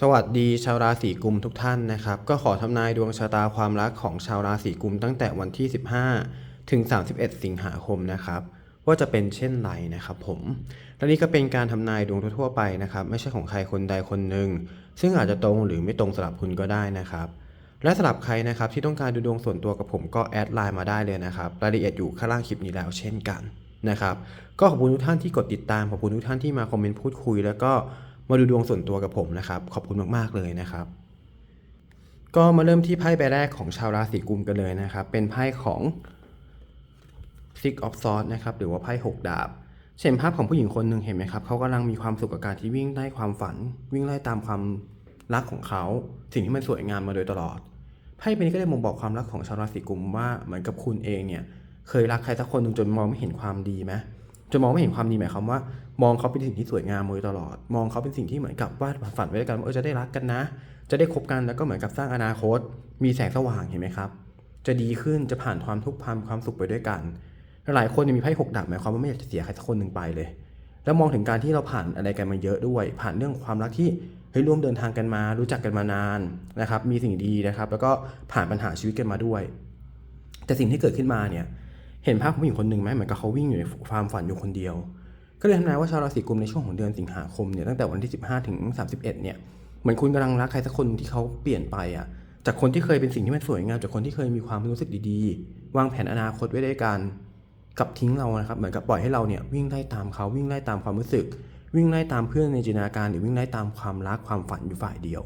สวัสดีชาวราศีกุมทุกท่านนะครับ ก็ขอทำนายดวงชะตาความรักของชาวราศีกุมตั้งแต่วันที่ 15 ถึง 31 สิงหาคมนะครับ ว่าจะเป็นเช่นไรนะครับผมและนี่ก็เป็นการทำนายดวงทั่วๆไปนะครับ ไม่ใช่ของใครคนใดคนหนึ่งซึ่งอาจจะตรงหรือไม่ตรงสำหรับคุณก็ได้นะครับ และสำหรับใครนะครับที่ต้องการดูดวงส่วนตัวกับผมก็แอดไลน์มาได้เลยนะครับรายละเอียดอยู่ข้างล่างคลิปนี้แล้วเช่นกันนะครับ ก็ขอบคุณทุกท่านที่กดติดตามขอบคุณทุกท่านที่มาคอมเมนต์พูดคุย แล้วก็ มาดูดวงส่วนตัวกับผมนะครับ ขอบคุณมากๆเลยนะครับ ก็มาเริ่มที่ไพ่ใบแรกของชาวราศีกุมกันเลยนะครับ เป็นไพ่ของ Six of Swords นะครับ หรือว่าไพ่หกดาบเห็นภาพของผู้หญิงคนหนึ่งเห็นไหมครับเขากำลังมีความสุขกับการที่วิ่งไล่ความฝัน วิ่งไล่ตามความรักของเขา สิ่งที่มันสวยงามมาโดยตลอดไพ่ใบนี้ก็ได้บ่งบอกความรักของชาวราศีกุมว่าเหมือนกับคุณเองเนี่ยเคยรักใครสักคนหนึ่งจนมองไม่เห็นความดีไหม จนมองไม่เห็นความดีหมายความว่า มองเขาเป็นสิ่งที่สวยงามมาโดยตลอด มองเขาเป็นสิ่งที่เหมือนกับวาดฝันไว้ด้วยกันว่าเออจะได้รักกันนะ จะได้คบกันแล้วก็เหมือนกับสร้างอนาคต มีแสงสว่างเห็นไหมครับ จะดีขึ้นจะผ่านความทุกข์ผ่านความสุขไปด้วยกัน หลายคนมีไพ่หกดาบหมายความว่าไม่อยากจะเสียใครสักคนหนึ่งไปเลย แล้วมองถึงการที่เราผ่านอะไรกันมาเยอะด้วย ผ่านเรื่องความรักที่เฮ้ยร่วมเดินทางกันมา รู้จักกันมานานนะครับ มีสิ่งดีนะครับ แล้วก็ผ่านปัญหาชีวิตกันมาด้วย แต่สิ่งที่เกิดขึ้นมาเนี่ย เห็นภาพผู้หญิงคนหนึ่งไหมเหมือนกับเขาวิ่งอยู่ในความฝันอยู่คนเดียว ก็เลยทำนายว่าชาวราศีกุมในช่วงของเดือนสิงหาคมเนี่ยตั้งแต่วันที่ 15 ถึง 31 เนี่ยเหมือนคุณกำลังรักใครสักคนที่เขาเปลี่ยนไปอะจากคนที่เคยเป็นสิ่งที่มันสวยงามจากคนที่เคยมีความรู้สึกดีๆ วางแผนอนาคตไว้ด้วยกันกับทิ้งเรานะครับเหมือนกับปล่อยให้เราเนี่ยวิ่งไล่ตามเขาวิ่งไล่ตามความรู้สึก วิ่งไล่ตามเพื่อนในจินตนาการหรือวิ่งไล่ตามความรักความฝันอยู่ฝ่ายเดียว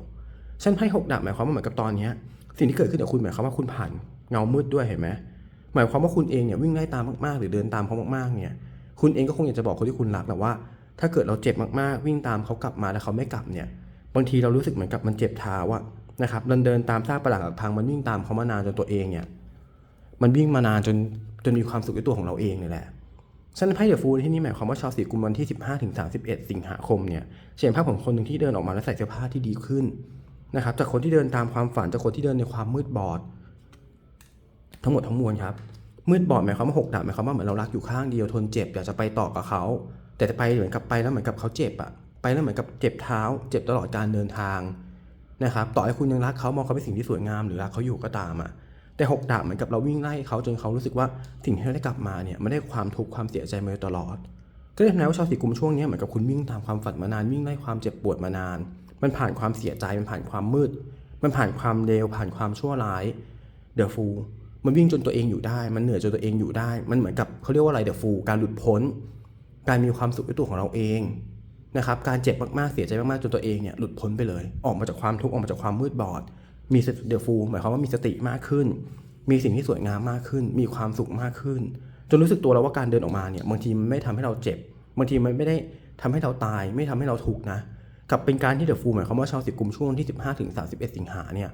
ฉันไพ่หกดาบหมายความว่าเหมือนกับตอนนี้สิ่งที่เกิดขึ้นกับคุณหมายความว่าคุณผ่านเงามืดด้วยเห็นไหม หมายความว่าคุณเองเนี่ยวิ่งไล่ตามมากๆ หรือเดินตามเขามากๆเนี่ย คุณเองก็คงอยากจะบอกคนที่คุณรักแหละว่า ถ้าเกิดเราเจ็บมากๆ วิ่งตามเขากลับมาแล้วเขาไม่กลับเนี่ย บางทีเรารู้สึกเหมือนกับมันเจ็บเท้าอะนะครับเดินเดินตามซากปรักหักพังมันวิ่งตามเขามานานจนตัวเองเนี่ย มันวิ่งมานานจนจนมีความสุขในตัวของเราเองนี่แหละฉันไพ่เดอะฟูลที่นี่หมายความว่าชาวสีกุมวันที่ 15ถึง31 สิงหาคมเนี่ยเห็นภาพของคนหนึ่งที่เดินออกมาแล้วใส่เสื้อผ้าที่ดีขึ้นนะครับจากคนที่เดินตามความฝันจากคนที่เดินในความมืดบอด ทั้งหมดทั้งมวลครับมืดบอดหมายความว่าหกดาบหมายความว่าเหมือนเรารักอยู่ข้างเดียวทนเจ็บอยากจะไปต่อกับเขา แต่จะไปเหมือนกับไปแล้วเหมือนกับเขาเจ็บอะไปแล้วเหมือนกับเจ็บเท้า เจ็บตลอดการเดินทางนะครับต่อให้คุณยังรักเขามองเขาเป็นสิ่งที่สวยงามหรือรักเขาอยู่ก็ตามอะแต่หกดาบเหมือนกับเราวิ่งไล่เขาจนเขารู้สึกว่าสิ่งที่เราได้กลับมาเนี่ยไม่ได้ความทุกข์ความเสียใจมาตลอด ก็เลยทำให้ว่าชาวสีกุมช่วงนี้เหมือนกับคุณวิ่งตามความฝันมานานวิ่งไล่ความเจ็บปวดมานาน มันผ่านความเสียใจมันผ่านความมืด มันผ่านความเลวผ่านความชั่วร้ายเดอะฟู มันวิ่งจนตัวเองอยู่ได้ มันเหนื่อยจนตัวเองอยู่ได้ มันเหมือนกับเขาเรียกว่าอะไรเดอะฟูการหลุดพ้น การมีความสุขในตัวของเราเองนะครับ การเจ็บมากๆ เสียใจมากๆ จนตัวเองเนี่ยหลุดพ้นไปเลย ออกมาจากความทุกข์ออกมาจากความมืดบอด มีเดอะฟูหมายความว่ามีสติมากขึ้น มีสิ่งที่สวยงามมากขึ้น มีความสุขมากขึ้น จนรู้สึกตัวแล้วว่าการเดินออกมาเนี่ยบางทีมันไม่ทำให้เราเจ็บบางทีมันไม่ได้ทำให้เราตาย ไม่ทำให้เราทุกข์นะกับเป็นการที่เดอะฟูหมายความว่าชาวสิบกุมช่วงที่ 15ถึง31 สิงหาเนี่ย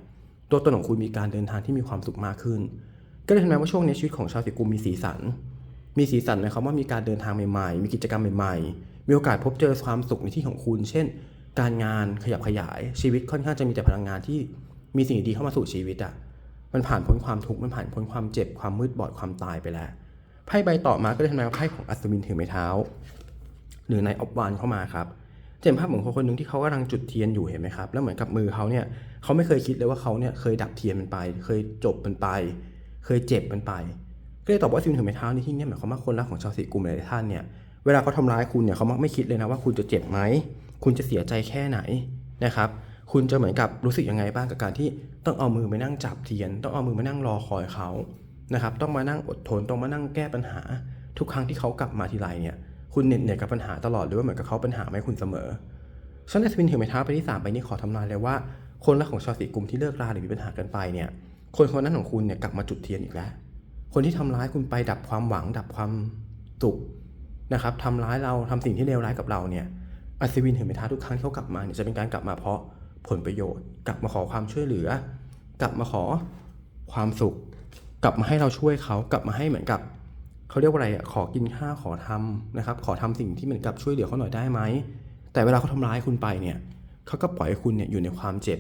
ตัวตนของคุณมีการเดินทางที่มีความสุขมากขึ้น ก็เลยทำให้ว่าช่วงนี้ชีวิตของชาวสิกุมมีสีสัน มีสีสันนะครับว่ามีการเดินทางใหม่ๆ มีกิจกรรมใหม่ๆ มีโอกาสพบเจอความสุขในที่ของคุณ เช่น การงานขยับขยาย ชีวิตค่อนข้างจะมีแต่พลังงานที่มีสิ่งดีเข้ามาสู่ชีวิตอะ่ะ มันผ่านพ้นความทุกข์ มันผ่านพ้นความเจ็บ ความมืดบอด ความตายไปแล้ว ไพ่ใบต่อมาก็เลยทำให้ว่าไพ่ของอัศวินถือไม้เท้า หรือนายออบวานเข้ามาครับจะเห็นภาพของคนคนหนึ่งที่เขากำลังจุดเทียนอยู่เห็นไหมครับ แล้วเหมือนกับมือเขาเนี่ยเขาไม่เคยคิดเลยว่าเขาเนี่ยเคยดับเทียนมันไป เคยจบมันไป เคยเจ็บมันไป ก็เลยตอบว่าสิ่งถือไม้เท้าในที่นี้หมายความว่าคนรักของชาวสีกุมหลายท่านเนี่ยเวลาเขาทำร้ายคุณเนี่ยเขามักไม่คิดเลยนะว่าคุณจะเจ็บไหมคุณจะเสียใจแค่ไหนนะครับคุณจะเหมือนกับรู้สึกยังไงบ้างกับการที่ต้องเอามือไปนั่งจับเทียน ต้องเอามือมานั่งรอคอยเขานะครับต้องมานั่งอดทนต้องมานั่งแก้ปัญหา ทุกครั้งที่เขากลับมาทีไรเนี่ยคุณเหน็ดเหนื่อยกับปัญหาตลอดหรือว่าเหมือนกับเขาปัญหาไม่คุณเสมอฉันได้สปินถือไม้เท้าไปที่สามไปนี้ขอทำนายเลยว่า คนรักของชาวสีกุมที่เลิกราหรือมีปัญหากันไปเนี่ย คนคนนั้นของคุณเนี่ยกลับมาจุดเทียนอีกแล้ว คนที่ทำร้ายคุณไปดับความหวัง ดับความสุขนะครับทำร้ายเราทำสิ่งที่เลวร้ายกับเราเนี่ยอัศวินถือไม้เท้าทุกครั้งที่เขากลับมาเนี่ยจะเป็นการกลับมาเพราะผลประโยชน์ กลับมาขอความช่วยเหลือ กลับมาขอความสุข กลับมาให้เราช่วยเขากลับมาให้เหมือนกับเขาเรียกว่าอะไรอะขอกินข้าวขอทำนะครับ ขอทำสิ่งที่เหมือนกับช่วยเหลือเขาหน่อยได้ไหมแต่เวลาเขาทำร้ายคุณไปเนี่ยเขาก็ปล่อยคุณเนี่ยอยู่ในความเจ็บ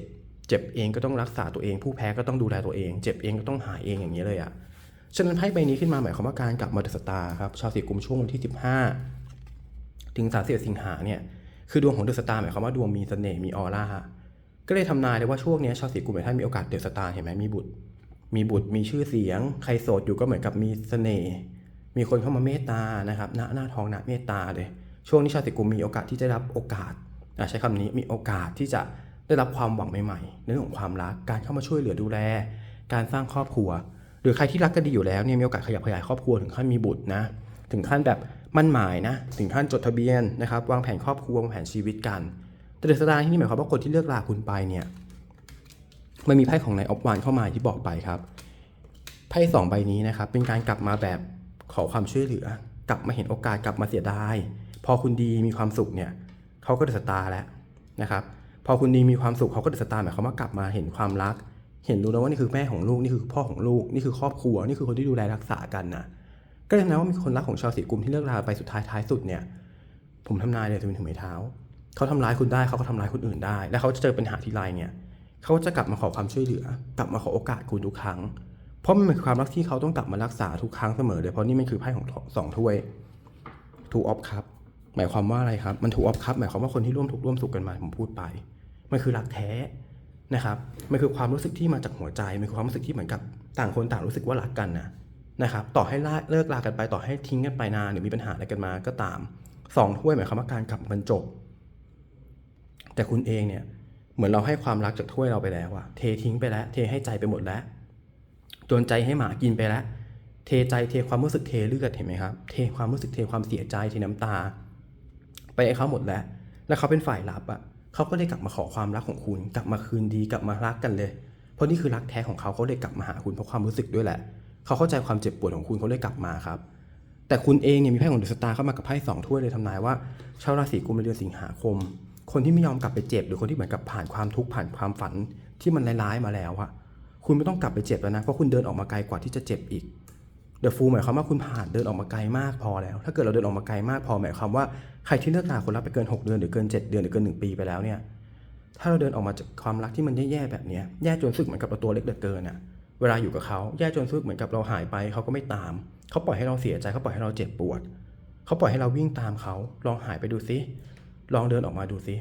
เจ็บเองก็ต้องรักษาตัวเอง ผู้แพ้ก็ต้องดูแลตัวเอง เจ็บเองก็ต้องหายเองอย่างนี้เลยอะฉะนั้นไพ่ใบนี้ขึ้นมาหมายความว่าการกลับมาเดสตาครับชาวสีกุมช่วงวันที่ 15 ถึง31สิงหาเนี่ยคือดวงของเดอะสตาร์หมายความว่าดวงมีเสน่ห์มีออร่าก็เลยทำนายเลยว่าช่วงนี้ชาวสีกุมหลายท่านมีโอกาสเดอดสตาร์เห็นไหมมีบุตร มีบุตรมีชื่อเสียง ใครโสดอยู่ก็เหมือนกับมีเสน่ห์มีคนเข้ามาเมตตานะครับหน้าหน้าทองหน้าเมตตาเลยช่วงนี้ชาวสีกุมมีโอกาสที่จะรับโอกาสใช้คำนี้มีโอกาสที่จะ ได้รับความหวังใหม่ๆในเรื่องของความรักการเข้ามาช่วยเหลือดูแล การสร้างครอบครัว หรือใครที่รักกันดีอยู่แล้วเนี่ยมีโอกาสขยับขยายครอบครัวถึงขั้นมีบุตรนะถึงขั้นแบบมั่นหมายนะถึงขั้นจดทะเบียนนะครับวางแผนครอบครัววางแผนชีวิตกัน แต่เดอะสตาร์ที่นี่หมายความว่าคนที่เลือกลาคุณไปเนี่ยมันมีไพ่ของนายออฟวานเข้ามาที่บอกไปครับไพ่สองใบนี้นะครับเป็นการกลับมาแบบขอความช่วยเหลือ กลับมาเห็นโอกาสกลับมาเสียดายพอคุณดีมีความสุขเนี่ยเขาก็เดอะสตาร์แล้วนะครับ พอคุณดีมีความสุขเขาก็เดือะสตาร์หมายความว่ากลับมาเห็นความรัก เห็นรู้แล้วว่านี่คือแม่ของลูกนี่คือพ่อของลูกนี่คือครอบครัวนี่คือคนที่ดูแลรักษากันนะก็เลยนายว่ามีคนรักของชาวสีกุมที่เลิกลาไปสุดท้ายท้ายสุดเนี่ย ผมทำนายเลยจะเป็นถึงไม้เท้าเขาทำร้ายคุณได้เขาก็ทำร้ายคนอื่นได้ แล้วเขาจะเจอปัญหาทีไรเนี่ยเขาจะกลับมาขอความช่วยเหลือ กลับมาขอโอกาสคุณทุกครั้ง เพราะมันเป็นความรักที่เขาต้องกลับมารักษาทุกครั้งเสมอเลยเพราะนี่มันคือไพ่ของสองถ้วยทูออฟคัพหมายความว่าอะไรครับ มันทูออฟคัพหมายความว่าคนที่ร่วมทุกร่วมสุขกันมาผมพูดไป มันคือรักแท้นะครับมันคือความรู้สึกที่มาจากหัวใจมันคือความรู้สึกที่เหมือนกับต่างคนต่างรู้สึกว่ารักกันนะนะครับต่อให้ลาเลิกลากันไปต่อให้ทิ้งกันไปนานหรือมีปัญหาอะไรกันมาก็ตามสองถ้วยหมายความว่าการกลับมันจบ แต่คุณเองเนี่ยเหมือนเราให้ความรักจากถ้วยเราไปแล้วอะเททิ้งไปแล้ว เทให้ใจไปหมดแล้วจนใจให้หมากินไปแล้ว เทใจเทความรู้สึกเทเลือดเห็นไหมครับ เทความรู้สึกเทความเสียใจเทน้ำตา ไปให้เขาหมดแล้ว แล้วเขาเป็นฝ่ายรับอะ เขาก็ได้กลับมาขอความรักของคุณ กลับมาคืนดีกลับมารักกันเลย เพราะนี่คือรักแท้ของเขาเขาเลยกลับมาหาคุณเพราะความรู้สึกด้วยแหละ เขาเข้าใจความเจ็บปวดของคุณเขาเลยกลับมาครับ แต่คุณเองเนี่ยมีไพ่ของเดอะสตาร์เข้ามากับไพ่สองถ้วยเลยทำนายว่าชาวราศีกุมในเดือนสิงหาคม คนที่ไม่ยอมกลับไปเจ็บหรือคนที่เหมือนกับผ่านความทุกข์ผ่านความฝันที่มันร้ายๆมาแล้วอะคุณไม่ต้องกลับไปเจ็บแล้วนะเพราะคุณเดินออกมาไกลกว่าที่จะเจ็บอีก เดอะฟูลหมายความว่าคุณผ่านเดินออกมาไกลมากพอแล้ว ถ้าเกิดเราเดินออกมาไกลมากพอหมายความว่าใครที่เลิกลาคนรักไปเกิน 6 เดือนหรือเกิน 7 เดือนหรือเกิน 1 ปีไปแล้วเนี่ยถ้าเราเดินออกมาจากความรักที่มันแย่ๆแบบนี้แย่จนสึกเหมือนกับเราตัวเล็กเหลือเกินอะเวลาอยู่กับเขาแย่จนสึกเหมือนกับเราหายไปเขาก็ไม่ตาม เขาปล่อยให้เราเสียใจเขาปล่อยให้เราเจ็บปวด เขาปล่อยให้เราวิ่งตามเขาลองหายไปดูซิลองเดินออกมาดูซิ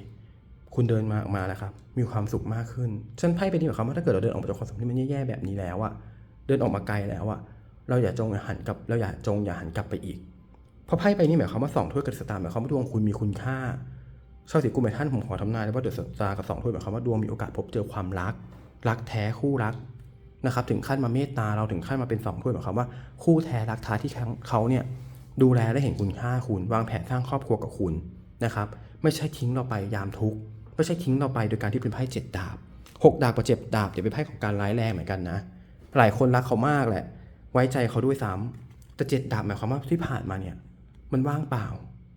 คุณเดินมาออกมาแล้วครับมีความสุขมากขึ้นฉันไพ่ไปดีกว่าคำว่าถ้าเกิดเราเดินออกมาจากความสัมพันธ์ที่มันแย่ๆแบบนี้แล้วอะเดินออกมาไกลแล้วอะ เราอย่าจงหันกลับเราอย่าจงอย่าหันกลับไปอีก เพราะไพ่ไปนี่หมายความว่าสองถ้วยกับสตาร์หมายความว่าดวงคุณมีคุณค่าชาวสีกุมหลายท่านผมขอทำนายเลยว่าเดือะสตาร์กับสองถ้วยหมายความว่าดวงมีโอกาสพบเจอความรัก รักแท้คู่รักนะครับถึงขั้นมาเมตตาเราถึงขั้นมาเป็นสองถ้วยหมายความว่าคู่แท้รักท้ที่เขาเนี่ยดูแลและเห็นคุณค่าคุณ วางแผนสร้างครอบครัวกับคุณนะครับไม่ใช่ทิ้งเราไปยามทุกข์ไม่ใช่ทิ้งเราไปโดยการที่เป็นไพ่เจ็ดดาบหกดาบกับเจ็ดดาบเดี๋ยวเป็นไพ่ของการร้ายแรงเหมือนกันนะหลายคนรักเขามากแหละ ไว้ใจเขาด้วยซ้ำแต่เจ็ดดาบหมายความว่าที่ผ่านมาเนี่ย มันว่างเปล่า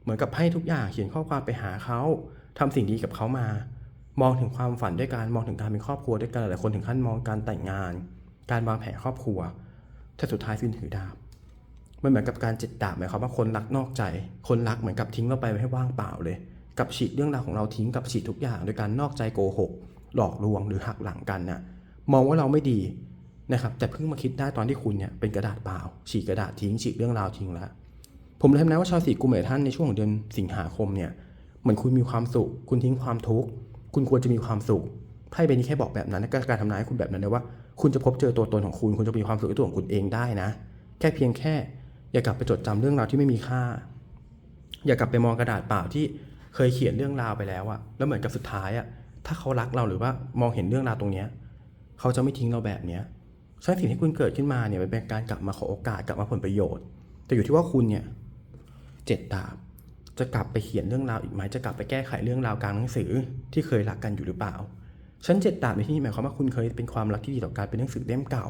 เหมือนกับให้ทุกอย่างเขียนข้อความไปหาเขาทำสิ่งดีกับเขามา มองถึงความฝันด้วยกันมองถึงการเป็นครอบครัวด้วยกันหลายคนถึงขั้นมองการแต่งงาน การวางแผนครอบครัวแต่สุดท้ายสิ้นถือดาบมันเหมือนกับการเจ็ดดาบหมายความว่าคนรักนอกใจ คนรักเหมือนกับทิ้งเราไปให้ว่างเปล่าเลย กับฉีกเรื่องราวของเราทิ้งกับฉีกทุกอย่าง โดยการนอกใจโกหก หลอกลวงหรือหักหลังกันน่ะมองว่าเราไม่ดี นะครับแต่เพิ่งมาคิดได้ตอนที่คุณเนี่ยเป็นกระดาษเปล่า ฉีกกระดาษทิ้งฉีกเรื่องราวทิ้งแล้วผมเลยทำนายว่าชาวสีกุมหลายท่านในช่วงของเดือนสิงหาคมเนี่ยเหมือนคุณมีความสุข คุณทิ้งความทุกข์คุณควรจะมีความสุขไพ่ใบนี้แค่บอกแบบนั้นและการทำนายให้คุณแบบนั้นเลยว่า คุณจะพบเจอตัวตนของคุณ คุณจะมีความสุขในตัวของคุณเองได้นะ แค่เพียงแค่ อย่ากลับไปจดจำเรื่องราวที่ไม่มีค่า อย่ากลับไปมองกระดาษเปล่าที่เคยเขียนเรื่องราวไปแล้วอะแล้วเหมือนกับสุดท้ายอะถ้าเขารักเราหรือว่ามองเห็นเรื่องราวตรงเนี้ยเขาจะไม่ทิ้งเราแบบเนี้ย ฉะนั้นสิ่งที่คุณเกิดขึ้นมาเนี่ยมันเป็นการกลับมาขอโอกาสกลับมาผลประโยชน์ แต่อยู่ที่ว่าคุณเนี่ยเจ็ดดาบจะกลับไปเขียนเรื่องราวอีกไหมจะกลับไปแก้ไขเรื่องราวกลางหนังสือที่เคยรักกันอยู่หรือเปล่าฉันเจ็ดดาบในที่นี้หมายความว่าคุณเคยเป็นความรักที่ดีต่อการเป็นหนังสือเล่มเก่า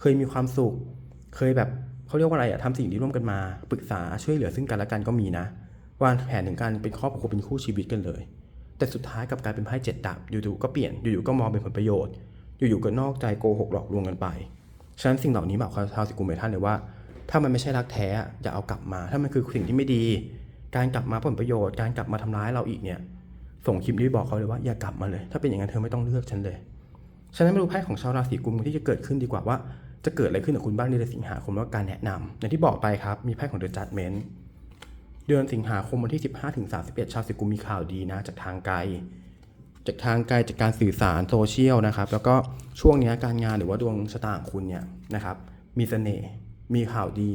เคยมีความสุข เคยแบบเขาเรียกว่าอะไรอะทำสิ่งดีร่วมกันมา ปรึกษาช่วยเหลือซึ่งกันและกันก็มีนะ วางแผนถึงการเป็นครอบครัวเป็นคู่ชีวิตกันเลย แต่สุดท้ายกับการเป็นไพ่เจ็ดดาบอยู่ๆก็เปลี่ยนอยู่ๆก็มองเป็นผลประโยชน์ อยู่ๆก็นอกใจโกหกหลอกลวงกันไป ฉะนั้นสิ่งเหล่านี้บอกชาวสิกุมเมท่านเลยว่า ถ้ามันไม่ใช่รักแท้อะอย่าเอากลับมา ถ้ามันคือสิ่งที่ไม่ดี การกลับมาผลประโยชน์ การกลับมาทำร้ายเราอีกเนี่ย ส่งคลิปนี้บอกเขาเลยว่าอย่ากลับมาเลย ถ้าเป็นอย่างนั้นเธอไม่ต้องเลือกฉันเลย ฉะนั้นมาดูไพ่ของชาวราศีกุมที่จะเกิดขึ้นดีกว่าว่าจะเกิดอะไรขึ้นกับคุณบ้างในเดือนสิงหาคมแล้วการแนะนำอย่างที่บอกไปครับมีไพ่ของ The Judgment เดือนสิงหาคมวันที่ 15-31 ชาวราศีกุมมีข่าวดีนะจากทางไกล จากทางไกลจากการสื่อสารโซเชียลนะครับ แล้วก็ช่วงนี้การงานหรือว่าดวงชะตาของคุณเนี่ยนะครับ มีเสน่ห์มีข่าวดี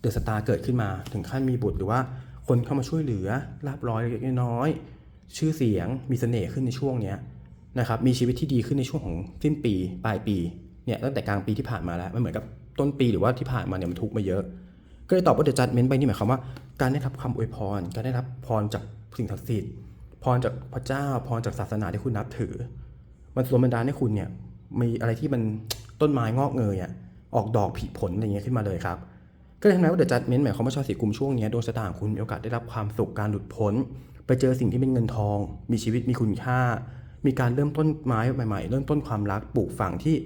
เดอะสตาร์เกิดขึ้นมาถึงขั้นมีบุตรหรือว่าคนเข้ามาช่วยเหลือลาบร้อยเล็กน้อย ชื่อเสียงมีเสน่ห์ขึ้นในช่วงเนี้ยนะครับมีชีวิตที่ดีขึ้นในช่วงของสิ้นปีปลายปีเนี่ยตั้งแต่กลางปีที่ผ่านมาแล้วมันเหมือนกับต้นปีหรือว่าที่ผ่านมาเนี่ยมันทุกข์มาเยอะ ก็เลยตอบว่าเดอะจัดเมนต์ไปนี่หมายความว่า การได้รับคำอวยพร การได้รับพรจากสิ่งศักดิ์สิทธิ์ พรจากพระเจ้าพรจากศาสนาที่คุณนับถือ มันส่วนบันดาลให้คุณเนี่ยมีอะไรที่มันต้นไม้งอกเงยอะออกดอกผลิผลอะไรเงี้ยขึ้นมาเลยครับ ก็เลยทำให้ว่าเดอะจัดเมนต์หมายความว่าชาวสีกุมช่วงนี้ดวงชะตาของคุณมีโอกาสได้รับความสุขการหลุดพ้น ไปเจอสิ่งที่เป็นเงินทอง มีชีวิตมีคุณค่า มีการเริ่มต้นไม้ใหม่ๆ เริ่มต้นความรักปลูกฝังที่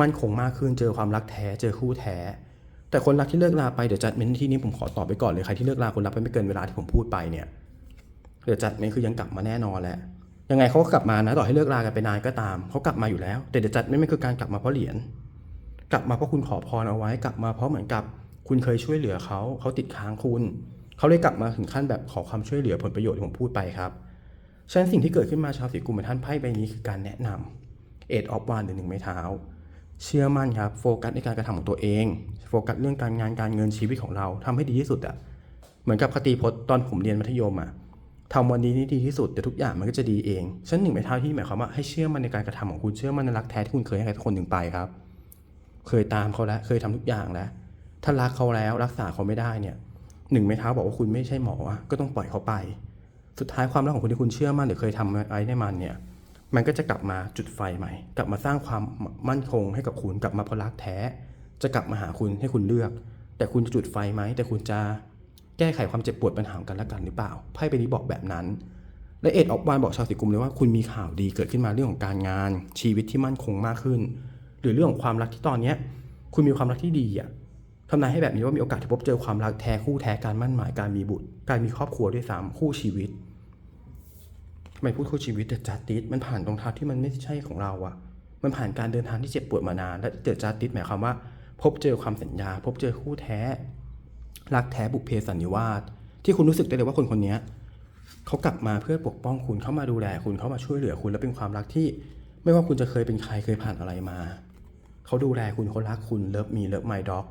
มั่นคงมากขึ้นเจอความรักแท้เจอคู่แท้ แต่คนรักที่เลิกลาไปเดี๋ยวจัดเมนที่นี้ผมขอตอบไปก่อนเลยใครที่เลิกลาคนรักไปไม่เกินเวลาที่ผมพูดไปเนี่ย เดี๋ยวจัดเมนคือยังกลับมาแน่นอนแหละยังไงเขาก็กลับมานะต่อให้เลิกลากันไปนานก็ตามเขากลับมาอยู่แล้ว แต่เดี๋ยวจัดเมนไม่คือการกลับมาเพราะเหรียญกลับมาเพราะคุณขอพรเอาไว้ กลับมาเพราะเหมือนกับคุณเคยช่วยเหลือเขาเขาติดค้างคุณเขาเลยกลับมาถึงขั้นแบบขอความช่วยเหลือผลประโยชน์ที่ผมพูดไปครับฉะนั้นสิ่งที่เกิดขึ้นมาชาวสีกุมท่านไพ่ใบนี้คือการแนะนำเอ็ดออฟวานหรือหนึ่งไม้เท้า เชื่อมั่นครับโฟกัสในการกระทำของตัวเอง โฟกัสเรื่องการงานการเงินชีวิตของเราทำให้ดีที่สุดอะ่ะเหมือนกับคติพจน์ตอนผมเรียนมัธยมอะ่ะ ทำวันนี้นี่ดีที่สุดแต่ทุกอย่างมันก็จะดีเองชั้นหนึ่งไม้เท้าที่หมายความว่าให้เชื่อมันในการกระทำของคุณเชื่อมันในรักแท้ที่คุณเคยให้ใครสักคนหนึ่งไปครับ เคยตามเขาแล้วเคยทำทุกอย่างแล้ว ถ้ารักเขาแล้วรักษาเขาไม่ได้เนี่ยหนึ่งไม้เท้าบอกว่าคุณไม่ใช่หมออก็ต้องปล่อยเขาไป สุดท้ายความรักของคุณที่คุณเชื่อมั่นหรือเคยทำอะไรในมันเนี่ย มันก็จะกลับมาจุดไฟใหม่ กลับมาสร้างความมั่นคงให้กับคุณกลับมาเพราะรักแท้ จะกลับมาหาคุณให้คุณเลือก แต่คุณจะจุดไฟไหมแต่คุณจะ แก้ไขความเจ็บปวดปัญหากันและกันหรือเปล่าไพ่ใบนี้บอกแบบนั้น และเอ็ดออกวานบอกชาวสิกุมเลยว่าคุณมีข่าวดีเกิดขึ้นมาเรื่องของการงาน ชีวิตที่มั่นคงมากขึ้น หรือเรื่องของความรักที่ตอนเนี้ยคุณมีความรักที่ดีอะทำนายให้แบบนี้ว่ามีโอกาสที่พบเจอความรักแท้คู่แท้การมั่นหมายการมีบุตร การมีครอบครัวด้วยซ้ำคู่ชีวิตทำไมพูดคู่ชีวิตแต่จัดติสมันผ่านตรงทางที่มันไม่ใช่ของเราอะมันผ่านการเดินทางที่เจ็บปวดมานาน และเจอจัดติสหมายความว่า พบเจอความสัญญา พบเจอคู่แท้ รักแท้บุพเพสันนิวาสที่คุณรู้สึกได้เลยว่าคนคนนี้เขากลับมาเพื่อปกป้องคุณเข้ามาดูแลคุณเข้ามาช่วยเหลือคุณ และเป็นความรักที่ ไม่ว่าคุณจะเคยเป็นใครเคยผ่านอะไรมาเขาดูแลคุณเขารักคุณเลิฟมีเลิฟไมด็อก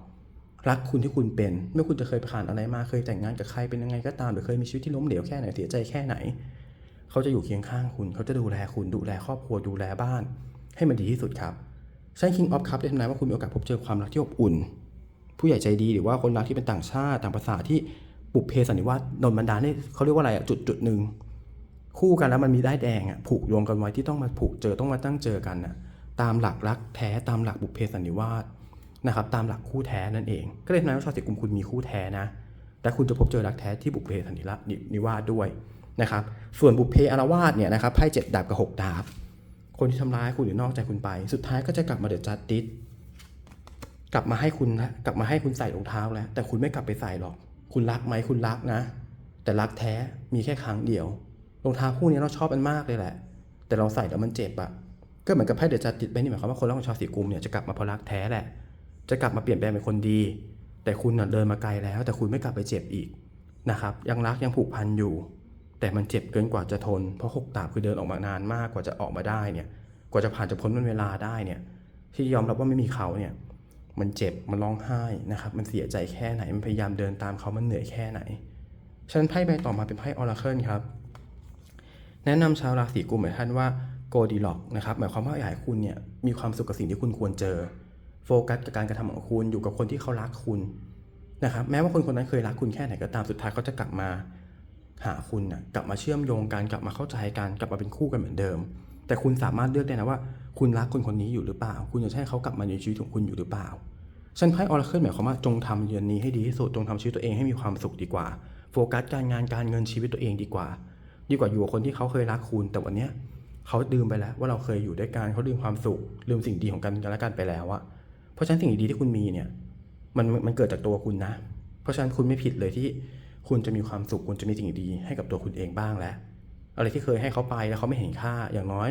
รักคุณที่คุณเป็นไม่ว่าคุณจะเคยผ่านอะไรมาเคยแต่งงานกับใครเป็นยังไงก็ตามหรือเคยมีชีวิตที่ล้มเหลวแค่ไหนเสียใจแค่ไหนเขาจะอยู่เคียงข้างคุณเขาจะดูแลคุณดูแลครอบครัวดูแลบ้าน ให้มันดีที่สุดครับใช่ King of Cup ได้ทำนายว่าคุณมีโอกาสพบเจอความรักที่อบอุ่น ผู้ใหญ่ใจดีหรือว่าคนรักที่เป็นต่างชาติต่างภาษาที่ปุบเพสันนิวาสนนบันดาลให้เขาเรียกว่าอะไรอะจุดจุดหนึ่งคู่กันแล้วมันมีได้แดงอะผูกโยงกันไว้ที่ต้องมาผูกเจอต้องมาตั้งเจอกันน่ะตามหลักรักแท้ตามหลักบุพเพสันนิวาสนะครับตามหลักคู่แท้นั่นเอง ก็เลยทำให้ว่าชาวสิกุมคุณมีคู่แท้นะ แต่คุณจะพบเจอรักแท้ที่บุพเพสันนิวาสด้วยนะครับส่วนบุพเพอารวาสเนี่ยนะครับไพ่เจ็ดดาบกับหกดาบ คนที่ทำร้ายคุณหรือนอกใจคุณไป สุดท้ายก็จะกลับมาเดือดจัดติด กลับมาให้คุณนะกลับมาให้คุณใส่รองเท้าแล้ว แต่คุณไม่กลับไปใส่หรอก คุณรักไหมคุณรักนะ แต่รักแท้มีแค่ครั้งเดียวรองเท้าคู่นี้เราชอบมันมากเลยแหละ แต่เราใส่แล้วมันเจ็บอะก็เหมือนกับไพ่เดือดจัดติดไปนี่หมายความว่าคนรักของชาวสีกุมเนี่ยจะกลับมาเพราะรักแท้แหละ จะกลับมาเปลี่ยนแปลงเป็นคนดี แต่คุณน่เดินมาไกลแล้ว แต่คุณไม่กลับไปเจ็บอีกนะครับยังรักยังผูกพันอยู่ แต่มันเจ็บเกินกว่าจะทน เพราะหกดาบคือเดินออกมานานมากกว่าจะออกมาได้เนี่ยกว่าจะผ่านจะพ้นวันเวลาได้เนี่ยที่ยอมรับว่าไม่มีเขาเนี่ย มันเจ็บ มันร้องไห้นะครับ มันเสียใจแค่ไหน มันพยายามเดินตามเขา มันเหนื่อยแค่ไหน ฉันไพ่ใบต่อมาเป็นไพ่ออราเคิลครับ แนะนำชาวราศีกุมหมายท่านว่าโกดีล็อกนะครับ หมายความว่าอยากให้คุณเนี่ยมีความสุขกับสิ่งที่คุณควรเจอ โฟกัสกับการกระทำของคุณ อยู่กับคนที่เขารักคุณนะครับ แม้ว่าคนคนนั้นเคยรักคุณแค่ไหนก็ตาม สุดท้ายเขาจะกลับมาหาคุณนะกลับมาเชื่อมโยงกัน กลับมาเข้าใจกัน กลับมาเป็นคู่กันเหมือนเดิม แต่คุณสามารถเลือกได้นะว่า คุณรักคนคนนี้อยู่หรือเปล่า คุณจะให้เขากลับมาในชีวิตของคุณอยู่หรือเปล่าฉันไพ่ออราเคิลหมายความว่าจงทำเดือนนี้ให้ดีที่สุดจงทำชีวิตตัวเองให้มีความสุขดีกว่า โฟกัสการงานการเงินชีวิตตัวเองดีกว่า ดีกว่าอยู่กับคนที่เขาเคยรักคุณ แต่วันเนี้ยเขาลืมไปแล้วว่าเราเคยอยู่ด้วยกันเขาลืมความสุขลืมสิ่งดีของกันและกันไปแล้วอะเพราะฉะนั้นสิ่งดีๆที่คุณมีเนี่ยมันมันเกิดจากตัวคุณนะ เพราะฉะนั้นคุณไม่ผิดเลยที่คุณจะมีความสุขคุณจะมีสิ่งดีให้กับตัวคุณเองบ้างแล้ว อะไรที่เคยให้เขาไปแล้วเขาไม่เห็นค่าอย่างน้อย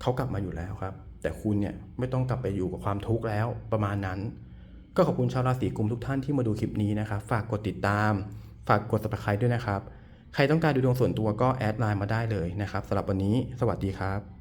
เขากลับมาอยู่แล้วครับ แต่คุณเนี่ยไม่ต้องกลับไปอยู่กับความทุกข์แล้วประมาณนั้น ก็ขอบคุณชาวราศีกุมทุกท่านที่มาดูคลิปนี้นะครับ ฝากกดติดตาม ฝากกด subscribe ด้วยนะครับ ใครต้องการดูดวงส่วนตัวก็แอดไลน์มาได้เลยนะครับสำหรับวันนี้ สวัสดีครับ